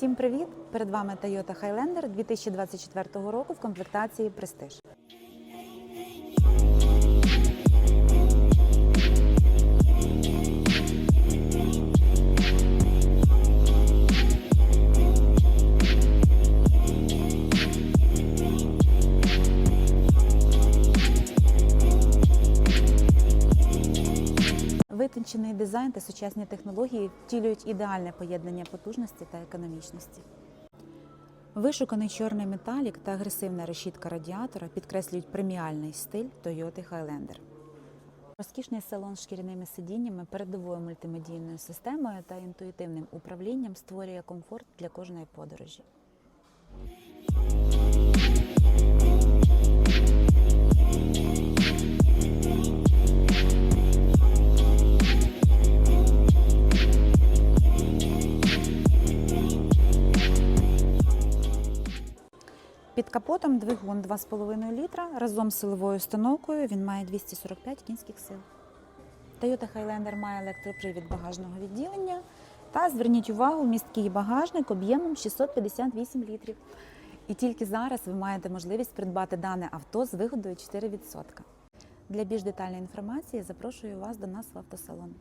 Всім привіт! Перед вами Toyota Highlander 2024 року в комплектації Prestige. Витончений дизайн та сучасні технології втілюють ідеальне поєднання потужності та економічності. Вишуканий чорний металік та агресивна решітка радіатора підкреслюють преміальний стиль Toyota Highlander. Розкішний салон з шкіряними сидіннями, передовою мультимедійною системою та інтуїтивним управлінням створює комфорт для кожної подорожі. Під капотом двигун 2,5 літра. Разом з силовою установкою він має 245 кінських сил. Toyota Highlander має електропривід багажного відділення. Та зверніть увагу, місткий багажник об'ємом 658 літрів. І тільки зараз ви маєте можливість придбати дане авто з вигодою 4%. Для більш детальної інформації запрошую вас до нас в автосалон.